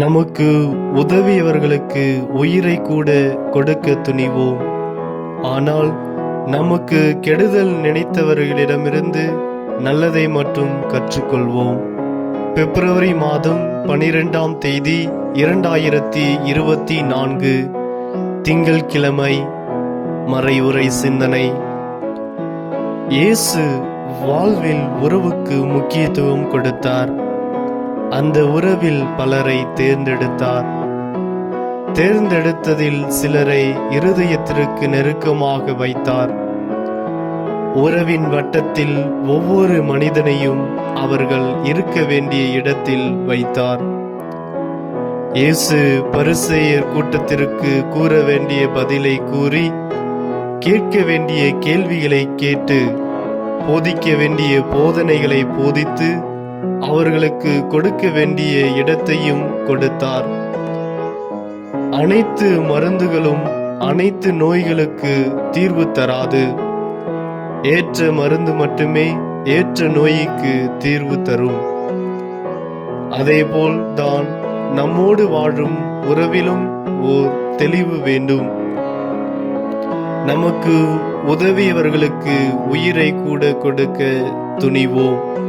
நமக்கு உதவியவர்களுக்கு உயிரை கூட கொடுக்க துணிவோம். ஆனால் நமக்கு கெடுதல் நினைத்தவர்களிடமிருந்து நல்லதை மட்டும் கற்றுக்கொள்வோம். பிப்ரவரி மாதம் பனிரெண்டாம் தேதி இரண்டாயிரத்தி இருபத்தி நான்கு திங்கள்கிழமை மறைவுரை சிந்தனை. இயேசு வாழ்வில் உறவுக்கு முக்கியத்துவம் கொடுத்தார். அந்த உறவில் பலரை தேர்ந்தெடுத்தார். தேர்ந்தெடுத்ததில் சிலரை இருதயத்திற்கு நெருக்கமாக வைத்தார். உறவின் வட்டத்தில் ஒவ்வொரு மனிதனையும் அவர்கள் இருக்க வேண்டிய இடத்தில் வைத்தார். இயேசு பரிசேயர் கூட்டத்திற்கு கூற வேண்டிய பதிலை கூறி கேட்க வேண்டிய கேள்விகளை கேட்டு போதிக்க வேண்டிய போதனைகளை போதித்து அவர்களுக்கு கொடுக்க வேண்டிய இடத்தையும் கொடுத்தார். அனைத்து மருந்துகளும் அனைத்து நோய்களுக்கு தீர்வு தராது. ஏற்ற மருந்து மட்டுமே ஏற்ற நோய்க்கு தீர்வு தரும். அதேபோல் தான் நம்மோடு வாழும் உறவிலும் ஓர் தெளிவு வேண்டும். நமக்கு உதவியவர்களுக்கு உயிரை கூட கொடுக்க துணிவோம்.